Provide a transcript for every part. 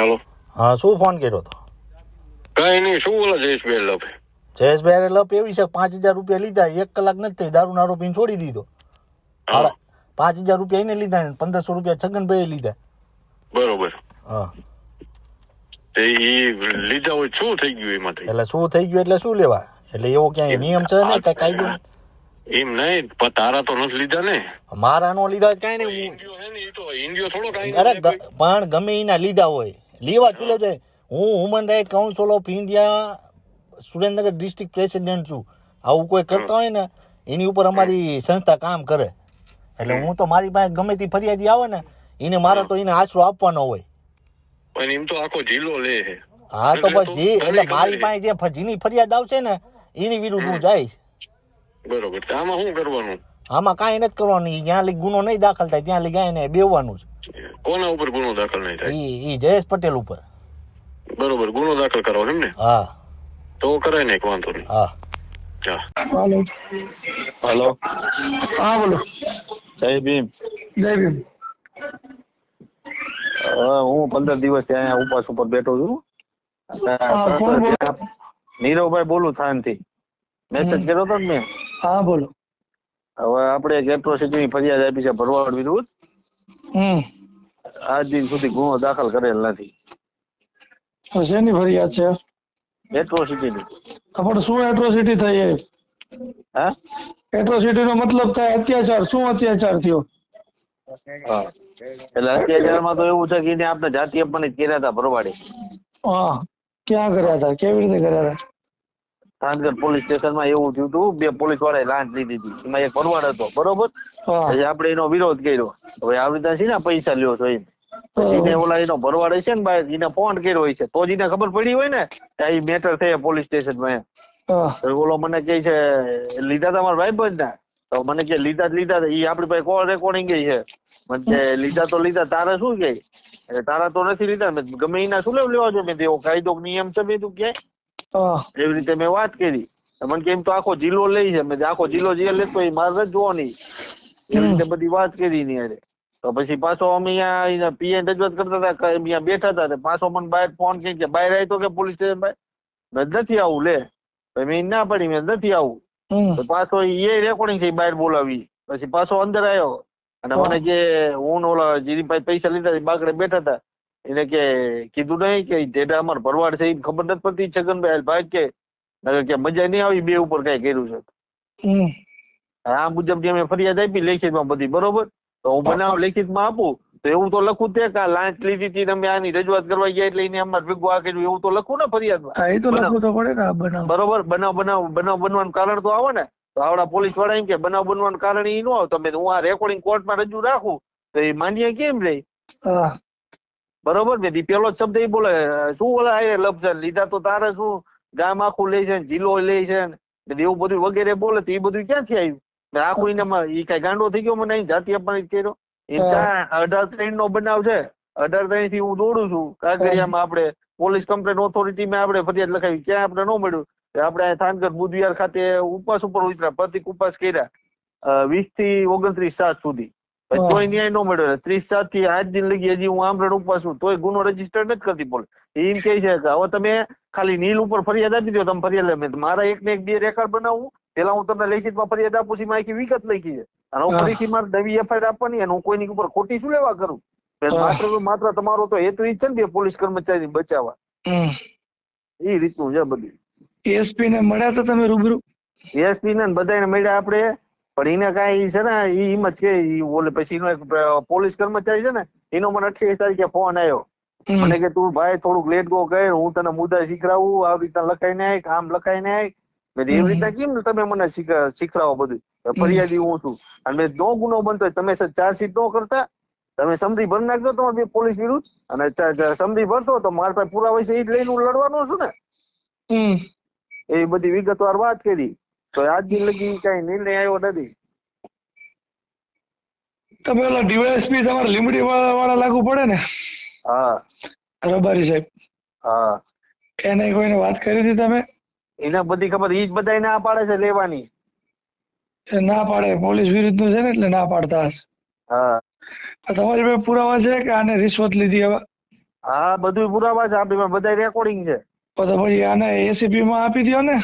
હાલો હા શું ફોન કર્યો હતો કઈ નહીં શું બોલો જયેશભાઈ લભે જયેશભાઈ લપ એવી છે પાંચ હજાર રૂપિયા લીધા એક કલાક નથી થઈ દારૂ નારો પીને છોડી દીધો. પાંચ હજાર રૂપિયા એને લીધા ને પંદરસો રૂપિયા છગનભાઈ લીધા. બરોબર. હા. તે એ લીધા હોય શું થઈ ગયું એમાંથી? એટલે શું થઈ ગયું એટલે શું લેવા? એટલે એવો ક્યાંય નિયમ છે ને કઈ કાયદો એમ નહીં પણ તારા તો નથી લીધા ને. મારા નો લીધા કઈ નહીં. અરે પણ ગમે એના લીધા હોય. લેવા ચૂલે છે. હું human right council of India Surendranagar district president છું. આવું કોઈ કરતા હોય ને એની ઉપર અમારી સંસ્થા કામ કરે. એટલે હું તો મારી પાસે ગમે તે ફરિયાદી આવે ને એને મારે તો એને આશરો આપવાનો હોય. પણ એમ તો આખો જિલ્લો લે છે. હા તો પછી એટલે મારી પાસે જે જેની ફરિયાદ આવશે ને એની વિરુદ્ધ હું જઈશ બરોબર. આમાં શું કરવાનું? આમાં કાંઈ નથી કરવાનું. જ્યાં લઈ ગુનો નહીં દાખલ થાય ત્યાં લગી એને બેવાનું જ કોના ઉપર ગુનો દાખલ નહીં થાય? ઈ ઈ જયેશ પટેલ ઉપર. બરોબર ગુનો દાખલ કરવાનો એમ ને હા. તો કરાય નહીં વાંધો નહીં. હા. જા. હાલો. હલો. હા બોલો. જય ભીમ. જય ભીમ. અ, હું પંદર દિવસથી અહીંયા ઉપવાસ ઉપર બેઠો છું. હા, કોણ બોલો? ત્યાં નીરવભાઈ બોલું થાનથી. મેસેજ કર્યો હતો ને મેં. હા બોલો. હવે આપણે એક એટ્રોસિટી ની ફરિયાદ આપી છે ભરવાડ વિરુદ્ધ. હમ આજ દિન સુધી ગુનો દાખલ કરેલ નથી. શેની ફરિયાદ છે? એટ્રોસિટી ની આપણે શું એટ્રોસિટી થઈ એ? હા? એટ્રોસિટી નો મતલબ થાય અત્યાચાર. શું અત્યાચાર થયો? એટલે અત્યાચારમાં તો એવું છે કે એને આપણે જાતિ પણ કર્યા હતા ભરવાડે. હા. ક્યાં કર્યા હતા? કેવી રીતે કર્યા હતા? થાનગઢ પોલીસ સ્ટેશનમાં એવું થયું હતું બે પોલીસ વાળાએ લાંચ લીધી હતી. એમાં એક ભરવાડ હતો બરોબર? આપડે પછી આપણે એનો વિરોધ કર્યો. હવે આવી રીતે છે ને પૈસા લ્યો છો એમ. એને ઓલા એનો ભરવાડ છે ને ભાઈ એને ફોન કર્યો હોય છે તો જ એને ખબર પડી હોય ને કે આ મેટર થઈ પોલીસ સ્ટેશનમાં એમ. ઓલો મને કહે છે લીધા તમારા ભાઈ બંધ ના તો મને કે લીધા જ લીધા એ આપડી પાસે કોલ રેકોર્ડિંગ છે? મને કે લીધા તો લીધા તારે શું કે તારા તો નથી લીધા. મેં ગમે એના શું લેવા લેવા જો? મેં એવો કાયદો નિયમ છે. મેં તું કે હા એવી રીતે મેં વાત કરી. મને કેમ તો આખો જિલ્લો લઈ છે. મેં આખો જિલ્લો જે લેતો હોય મારે નથી જોવાની. એવી રીતે બધી વાત કરી ની અરે તો પછી પાછો અમે અહીંયા પીએ રજૂઆત કરતા હતા અહીંયા બેઠા હતા. પાછો મને બહાર ફોન કે બહાર આવી તો કે પોલીસ સ્ટેશન ભાઈ મેં નથી આવું લે. મેં ના પડી. મેં નથી આવું. તો પાછો એ રેકોર્ડિંગ છે બહાર બોલાવી. પછી પાછો અંદર આવ્યો અને મને જે હું ઓલા જીરીભાઈ પૈસા લીધા બાકડે બેઠા હતા. એને કે કીધું નહીં કે જેટા અમાર ભરવાડ છે એ ખબર નથી પડતી છગનભાઈ ભાઈ કે? નગર કે મજા નહીં આવી બે ઉપર કઈ કર્યું છે. આ મુજબ અમે ફરિયાદ આપી લેખિતમાં બધી બરોબર? તો હું બનાવ લેખિતમાં આપું તો એવું તો લખું તે કે લાંચ લીધી હતી તમે અમે આની રજૂઆત કરવા ગયા એટલે એને અમારે ભેગું આ કર્યું એવું તો લખું ને ફરિયાદમાં? એ તો લખવું તો પડે ને બનાવ. બરોબર? બનાવ બનાવ બનાવ બનવાનું કારણ તો આવે ને? તો આવડા પોલીસવાળા એમ કે બનાવ બનવાનું કારણ એ ન આવે. તમે હું આ રેકોર્ડિંગ કોર્ટમાં રજૂ રાખું તો એ માન્ય કેમ રે? હા. બરોબર ને? પેલો શબ્દ એ બોલે શું બોલે આ છે? લીધા તો તારે શું? ગામ આખું લે છે જિલ્લો લે છે એવું બધું વગેરે બોલે તો એ બધું ક્યાંથી આવ્યું? આખું એને એ કઈ ગાંડો થઈ ગયો મને જાતિ અપમાનિત કર્યો. એ ચા અઢાર ત્રણ નો બનાવ છે. અઢાર ત્રણથી હું દોડું છું. કાગડિયામાં આપણે પોલીસ કમ્પ્લેન ઓથોરિટીમાં આપણે ફરિયાદ લખાવી. ક્યાં આપણે ન મળ્યું. આપણે આ થાનગઢ બુધવિહાર ખાતે ઉપવાસ ઉપર ઉતરા પ્રતિક ઉપવાસ કર્યા વીસથી ઓગણત્રીસ સાત સુધી. તોય ન્યાય નો મળ્યો ત્રીસ સાતથી આજ દિન લગી હજી હું આમરણ ઉપવાસ છું તોય ગુનો રજિસ્ટર નથી કરતી પોલીસ એમ કે છે કે હવે તમે ખાલી નીલ ઉપર ફરિયાદ આપી દો તમે ફરિયાદ લે. મારા એક ને એક બે રેકોર્ડ બનાવું પેલા હું તમને લેખિતમાં ફરિયાદ આપું છું આખી વિગત લખી છે. અને હું. ફરીથી મારે નવી એફઆઈઆર આપવાની અને હું કોઈની ઉપર ખોટી શું લેવા કરું? માત્ર માત્ર તમારો તો હેતુ ઈ જ છે ને બે પોલીસ કર્મચારી બચાવવા. એ રીતનું છે બધું. એસપી ને મળ્યા તો તમે રૂબરૂ? એસપી ને બધાને મળ્યા આપણે. પણ એને કાંઈ છે ને એ હિંમત છે ઓલે પછી એનો એક પોલીસ કર્મચારી છે ને એનો મને અઠ્યાવીસ તારીખે ફોન આવ્યો મને કે તું ભાઈ થોડુંક લેટ ગો કહે હું તને મુદ્દા શીખડાવું આવી રીતના લખાઈને આય આમ લખાઈને આય. મેં એવી રીતના કેમ તમે મને શીખ- શીખડાવો બધું? ફરિયાદી હું છું. અને મેં નો ગુનો બનતો તમે ચાર્જશીટ નો કરતા તમે સમરી ભર નાખજો તમારે બે પોલીસ વિરુદ્ધ અને ભરતો સમરી ભરશો તો મારા પાસે પુરાવા છે એ જ લઈને હું લડવાનો છું ને. એ બધી વિગતવાર વાત કરી. તો આજ દિન લગી કઈ નિર્ણય આવ્યો નથી. તમે ઓલા ડીવાયએસપી તમારે લીમડી વાળા લાગુ પડે ને? હા. રબારી સાહેબ. હા. એને કોઈને વાત કરી હતી તમે? એને બધી ખબર ઈ જ બધાય ના પાડે છે લેવાની. એ ના પાડે પોલીસ વિરુદ્ધનું છે ને એટલે ના પાડતા હશે. હા. તમારી પાસે પુરાવા છે કે આને રિશ્વત લીધી હવે? હા બધું પુરાવા છે આપણી પાસે બધા રેકોર્ડિંગ છે. તો પછી આને એસીપી માં આપી દો ને?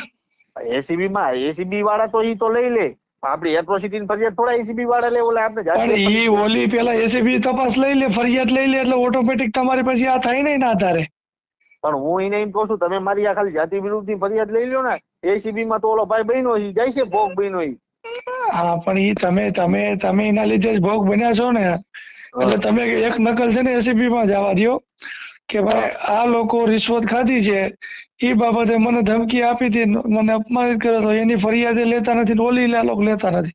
એસીબી માં એસીબી વાળા તો ઈ તો લઈ લે. આપડી એટ્રોસિટી ની ફરિયાદ થોડા એસીબી વાળા લે ઓલા આપણે પણ ઈ ઓલી પેલા એસીબી તપાસ લઈ લે ફરિયાદ લઈ લે એટલે ઓટોમેટિક તમારી પછી આ થાય નહીં ના આધારે. પણ હું એને એમ કહું છું તમે મારી આ ખાલી જાતિ વિરુદ્ધની ફરિયાદ લઈ લો ને એસીબી માં તો ઓલો ભાઈ બહેનો ઈ જાય છે ભોગ બહેનો ઈ હા પણ ઈ તમે તમે તમે એના લીધે જ ભોગ બન્યા છો ને. એટલે તમે એક નકલ છે ને એસીબી માં જવા દ્યો. કે ભાઈ આ લોકો રિશ્વત ખાધી છે એ બાબતે મને ધમકી આપી હતી મને અપમાનિત કર્યો હતો એની ફરિયાદ લેતા નથી ઓલી લોકો લેતા નથી.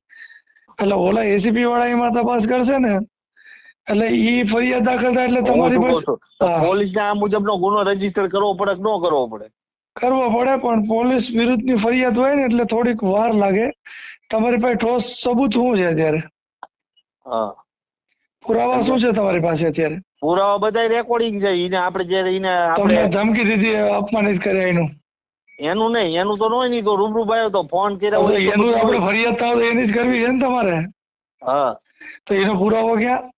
એટલે ઓલા એસીપી વાળા એમાં તપાસ કરશે ને એટલે ઈ ફરિયાદ દાખલ થાય એટલે તમારી પાસે પોલીસ ને આ મુજબ નો ગુનો રજિસ્ટર કરવો પડે કે ન કરવો પડે? કરવો પડે પણ પોલીસ વિરુદ્ધની ફરિયાદ હોય ને એટલે થોડીક વાર લાગે. તમારી પાસે ઠોસ સબૂત શું છે અત્યારે? હા. પુરાવા શું છે તમારી પાસે અત્યારે? પુરાવા બધા રેકોર્ડિંગ છે. એને આપણે જયારે એને તમને ધમકી દીધી એ અપમાનિત કર્યા એનું. એનું નહીં એનું તો નોય નહીં તો રૂબરૂ ભાઈ તો ફોન કર્યા એનું આપણે ફરિયાદ થાવ તો એની જ કરવી છે ને તમારે? હા. તો એનો પુરાવો ક્યાં?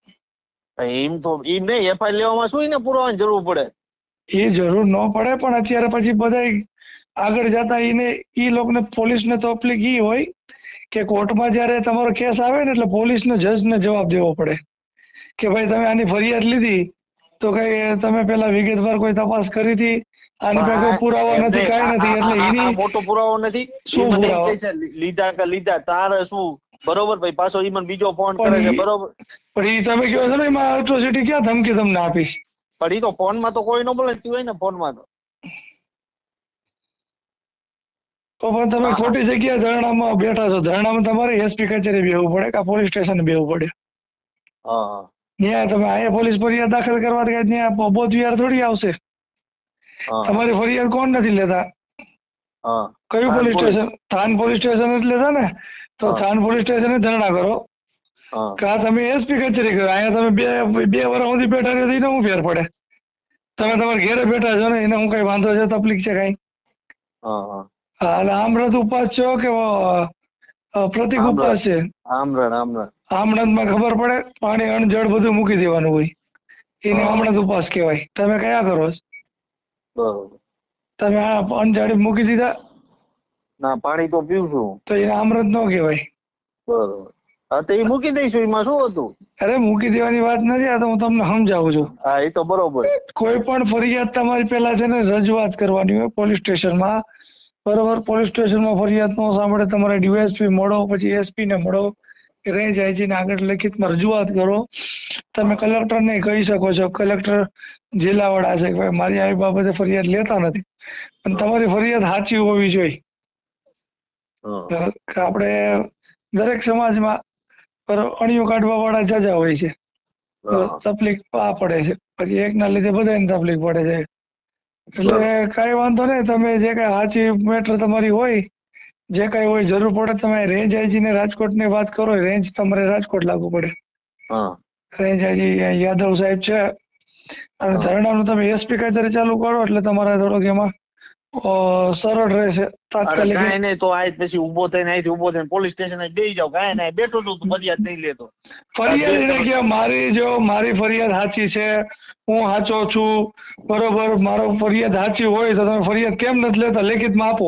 એમ તો એ નહીં એફઆઈઆર લેવામાં શું એને પુરાવાની જરૂર પડે? એ જરૂર ન પડે પણ અત્યારે પછી બધા આગળ જતા એને ઈ લોકોને પોલીસને તકલીફ એ હોય કે કોર્ટમાં જ્યારે તમારો કેસ આવે ને એટલે પોલીસને જજને જવાબ દેવો પડે. કે ભાઈ તમે આની ફરિયાદ લીધી તો કઈ તમે પેલા વિગતવાર કોઈ તપાસ કરી હતી? આની પાસે કોઈ પુરાવો નથી કઈ નથી એટલે એની મોટો પુરાવો નથી. શું પુરાવો? લીધા કે લીધા તારે શું? બરોબર ભાઈ પાછો ઈ મને બીજો ફોન કરે છે બરોબર. પણ ઈ તમે કહો છો ને એમાં એટ્રોસિટી ક્યાં ધમકી તમને આપીશ? પણ ઈ તો ફોનમાં તો કોઈ ન બોલે હોય ને ફોનમાં તો. તો પણ તમે ખોટી જગ્યાએ ધરણામાં બેઠા છો ધરણામાં તમારે એસપી કચેરી બેહવું પડે કે પોલીસ સ્ટેશન બેહવું પડે? ત્યાં તમે અહીંયા પોલીસ ફરિયાદ દાખલ કરવા ગયા ત્યાં બોધ વિહાર થોડી આવશે. તમારી ફરિયાદ કોણ નથી લેતા? કયું police. Station? Than police station જ લેતા ને? તો થાન પોલીસ સ્ટેશન ધરણા કરો. કા તમે એસપી કચેરી કરો. અહીંયા તમે બે બે વર્ષ સુધી બેઠા રહ્યો એને શું ફેર પડે? તમે તમારા ઘેરે બેઠા છો ને એને હું કઈ વાંધો છે તકલીફ છે કઈ? હા હા. હા, એટલે આમરત ઉપવાસ છો કે પ્રતિક. ઉપવાસ છે? આમરણ આમરણ આમણતમાં ખબર પડે પાણી અણજળ બધું મૂકી દેવાનું હોય. એને આમણદ ઉપવાસ કહેવાય. તમે કયા કરો છો? બરોબર. તમે આ અણજળ મૂકી દીધા? ના પાણી તો પીવું છું. તો એને આમરત ન કહેવાય. બરોબર. હા તો એ મૂકી દઈશું એમાં શું હતું? અરે મૂકી દેવાની વાત નથી આ તો હું તમને સમજાવું છું. હા એ તો બરોબર. કોઈ પણ ફરિયાદ તમારી પહેલા છે ને રજૂઆત કરવાની હોય પોલીસ સ્ટેશનમાં. બરોબર પોલીસ સ્ટેશનમાં ફરિયાદ ન સાંભળે તમારે ડીવાયએસપી મળો પછી એસપી ને મળો. રેન્જ આઈજીને આગળ લેખિતમાં રજૂઆત કરો. તમે કલેક્ટરને કહી શકો છો કલેક્ટર જિલ્લા વડા છે કે ભાઈ મારી આવી બાબતે ફરિયાદ લેતા નથી. પણ તમારી ફરિયાદ સાચી હોવી જોઈએ. આપણે દરેક સમાજમાં પર અણિયું કાઢવા વાળા જજા હોય છે. તકલીફ આ પડે છે. પછી એકના લીધે બધાને તકલીફ પડે છે. એટલે કઈ વાંધો નહીં તમે જે કઈ સાચી મેટર તમારી હોય જે કઈ હોય જરૂર પડે તમે રેન્જ આઈજી ને રાજકોટની વાત કરો રેન્જ તમારે રાજકોટ લાગુ પડે. રેન્જ આઈજી યાદવ સાહેબ છે. અને. ધરણાનું તમે એસપી કચેરી ચાલુ કરો એટલે તમારે થોડોક એમાં સરળ રહેશે તાત્કાલિક કાંઈ નહીં તો આ પછી ઊભો થઈને અહીંથી ઊભો થઈને પોલીસ સ્ટેશન બેસી જાવ કાંઈ નહીં બેઠો છું તું ફરિયાદ નહીં લેતો. ફરિયાદ એટલે કે મારી જો મારી ફરિયાદ સાચી છે હું સાચો છું બરોબર મારો ફરિયાદ સાચી હોય તો તમે ફરિયાદ કેમ નથી લેતા લેખિતમાં આપો.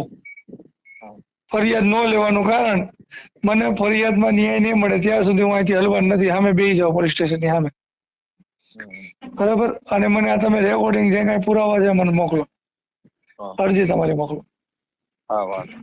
ફરિયાદ ન લેવાનું કારણ મને ફરિયાદમાં ન્યાય નહીં મળે ત્યાં સુધી હું અહીંથી હલવાનું નથી સામે બેસી જાઉં પોલીસ સ્ટેશનની સામે. બરાબર? અને મને આ તમે રેકોર્ડિંગ જે કાંઈ પુરાવા છે મને મોકલો. અરજી તમારી મોકલો. હા વાંધો